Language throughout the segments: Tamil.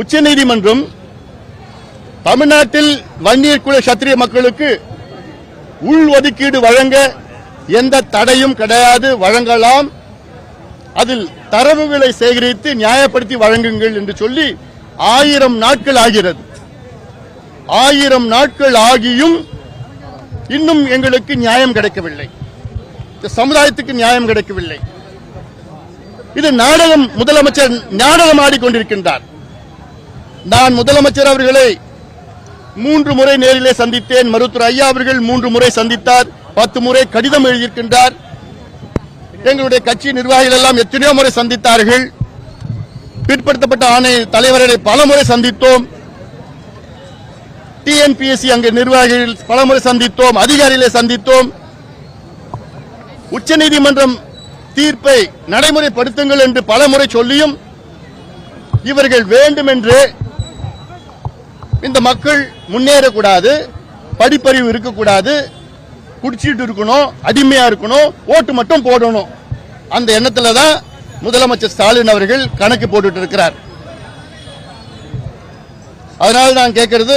உச்சநீதிமன்றம் தமிழ்நாட்டில் வன்னியர் குல சத்திரிய மக்களுக்கு உள் ஒதுக்கீடு வழங்க எந்த தடையும் கிடையாது வழங்கலாம். அதில் தரவுகளை சேகரித்து நியாயப்படுத்தி வழங்குங்கள் என்று சொல்லி ஆயிரம் நாட்கள் ஆகிறது. ஆயிரம் நாட்கள் ஆகியும் இன்னும் எங்களுக்கு நியாயம் கிடைக்கவில்லை. சமுதாயத்துக்கு நியாயம் கிடைக்கவில்லை. இது நாடகம் முதலமைச்சர் நாடகம் ஆடிக்கொண்டிருக்கின்றார். நான் முதலமைச்சர் அவர்களை மூன்று முறை நேரிலே சந்தித்தேன். மருத்துவர் ஐயா அவர்கள் மூன்று முறை சந்தித்தார். பத்து முறை கடிதம் எழுதியிருக்கின்றார். எங்களுடைய கட்சி நிர்வாகிகள் எல்லாம் எத்தனையோ முறை சந்தித்தார்கள். பிற்படுத்தப்பட்ட ஆணைய தலைவர்களை பல முறை சந்தித்தோம். டிஎன்பிஎஸ்சி அங்கு நிர்வாகிகள் பல முறை சந்தித்தோம். அதிகாரிகளை சந்தித்தோம். உச்சநீதிமன்றம் தீர்ப்பை நடைமுறைப்படுத்துங்கள் என்று பல முறை சொல்லியும் இவர்கள் வேண்டுமென்று இந்த மக்கள் முன்னேறக்கூடாது படிப்பறிவு இருக்கக்கூடாது குடிச்சிட்டு இருக்கணும் அடிமையா இருக்கணும் ஓட்டு மட்டும் போடணும். அந்த எண்ணத்துல தான் முதலமைச்சர் ஸ்டாலின் அவர்கள் கணக்கு போட்டுட்டு இருக்கிறார். அதனால் நான் கேட்கிறது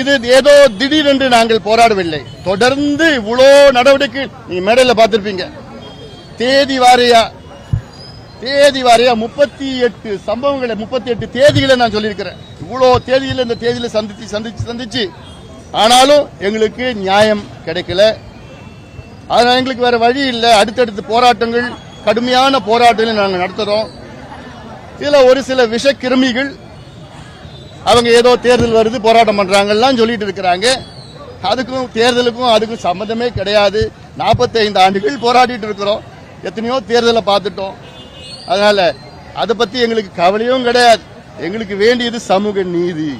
இது ஏதோ திடீரென்று நாங்கள் போராடவில்லை. தொடர்ந்து இவ்வளோ நடவடிக்கை நீங்க மேடையில் பார்த்திருப்பீங்க. தேதி வாரியா தேதி வாரியா முப்பத்தி எட்டு சம்பவங்களை முப்பத்தி எட்டு தேதிகளை நான் சொல்லியிருக்கிறேன். இவ்வளோ தேதியில் இந்த தேதியில் சந்திச்சு சந்திச்சு சந்திச்சு ஆனாலும் எங்களுக்கு நியாயம் கிடைக்கல. அதனால் எங்களுக்கு வேற வழி இல்லை. அடுத்தடுத்து போராட்டங்கள் கடுமையான போராட்டங்களை நாங்கள் நடத்துகிறோம் இதில் ஒரு சில விஷ கிருமிகள் அவங்க ஏதோ தேர்தல் வருது போராட்டம் பண்ணுறாங்கலாம் சொல்லிட்டு இருக்கிறாங்க. அதுக்கும் தேர்தலுக்கும் அதுக்கும் சம்மந்தமே கிடையாது. 45 ஆண்டுகள் போராடிட்டு இருக்கிறோம். எத்தனையோ தேர்தலை பார்த்துட்டோம். அதனால அதை பத்தி எங்களுக்கு கவலையும் கிடையாது. எங்களுக்கு வேண்டியது சமூக நீதி.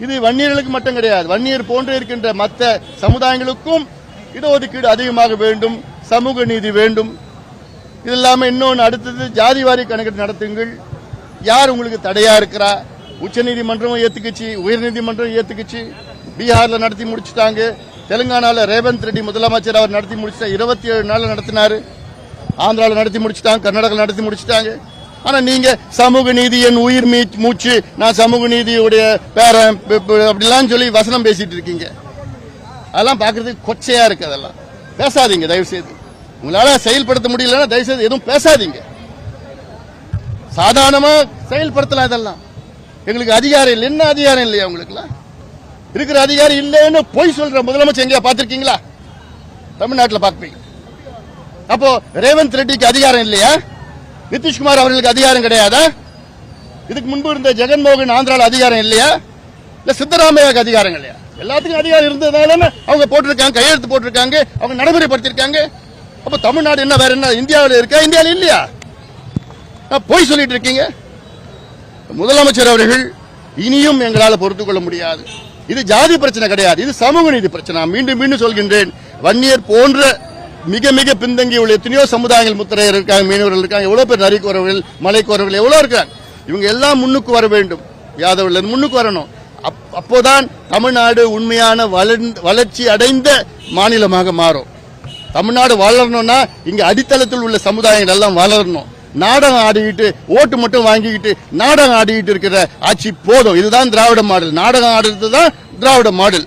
இது வன்னியர்களுக்கு மட்டும் கிடையாது. வன்னியர் போன்று இருக்கின்ற மற்ற சமுதாயங்களுக்கும் இடஒதுக்கீடு அதிகமாக வேண்டும் சமூக நீதி வேண்டும். இது இல்லாமல் இன்னொன்று அடுத்தது ஜாதிவாரி கணக்கெடுப்பு நடத்துங்கள். யார் உங்களுக்கு தடையா இருக்கிறா? உச்சநீதிமன்றமும் ஏத்துக்குச்சு உயர்நீதிமன்றம் ஏத்துக்குச்சு. பீகார்ல நடத்தி முடிச்சுட்டாங்க. தெலுங்கானால ரேவந்த் ரெட்டி முதலமைச்சர் அவர் நடத்தி முடிச்சிட்டா இருபத்தி ஏழு நாள் நடத்தினாரு. ஆந்திராவில் நடத்தி முடிச்சுட்டாங்க கர்நாடகாவில் நடத்தி முடிச்சிட்டாங்க. ஆனால் நீங்கள் சமூக நீதி என் உயிர் மீ- மூச்சு நான் சமூக நீதியுடைய பேரன் அப்படிலாம் சொல்லி வசனம் பேசிட்டு இருக்கீங்க. அதெல்லாம் பார்க்குறதுக்கு கொச்சையா இருக்குது அதெல்லாம். பேசாதீங்க தயவு செய்து செயல்படுத்த முடியலன்னா தயவு செய்து எதுவும் பேசாதீங்க. சாதாரணமாக செயல்படுத்தலாம் இதெல்லாம் எங்களுக்கு அதிகாரம் இல்லை. என்ன அதிகாரம் இல்லையா உங்களுக்குலாம் இருக்கிற அதிகாரம் இல்லைன்னு பொய் சொல்கிற முதலமைச்சர் எங்கேயா பார்த்துருக்கீங்களா? தமிழ்நாட்டில் பார்ப்பீங்க. அப்போ ரேவந்த் ரெட்டிக்கு அதிகாரம் இல்லையா? நிதிஷ்குமார் அவர்களுக்கு அதிகாரம் கிடையாதா? இதுக்கு முன்பு இருந்த ஜெகன்மோகன் ஆந்திரால அதிகாரம் இல்லையா? இல்ல சித்தராமையாவுக்கு அதிகாரம் இல்லையா? எல்லாத்துக்கும் அதிகாரம் இருந்ததால அவங்க போட்டிருக்காங்க கையெழுத்து போட்டிருக்காங்க அவங்க நடைமுறைப்படுத்திருக்காங்க அப்ப தமிழ்நாடு என்ன வேற என்ன இந்தியாவில் இருக்கா இந்தியாவில் இல்லையா? நான் போய் சொல்லிட்டு இருக்கீங்க. முதலமைச்சர் அவர்கள் இனியும் எங்களால் பொறுத்து கொள்ள முடியாது. இது ஜாதி பிரச்சனை கிடையாது இது சமூக நீதி பிரச்சனை. மீண்டும் மீண்டும் சொல்கின்றேன் வன்னியர் போன்ற மிக மிக பின்தங்கியுள்ள எத்தனையோ சமுதாயங்கள் முத்திரையர் இருக்காங்க மீனவர்கள் இருக்காங்க எவ்வளோ பேர் நரிக்குறவர்கள் மலைக்குறவர்கள் எவ்வளோ இருக்காங்க. இவங்க எல்லாம் முன்னுக்கு வர வேண்டும். யாதவர்கள் முன்னுக்கு வரணும். அப்போதான் தமிழ்நாடு உண்மையான வளர்ச்சி அடைந்த மாநிலமாக மாறும். தமிழ்நாடு வளரணும்னா இங்க அடித்தளத்தில் உள்ள சமுதாயங்கள் எல்லாம் வளரணும். நாடகம் ஆடிக்கிட்டு ஓட்டு மட்டும் வாங்கிக்கிட்டு நாடகம் ஆடிக்கிட்டு இருக்கிற ஆட்சி போதும். இதுதான் திராவிட மாடல். நாடகம் ஆடுறது தான் திராவிட மாடல்.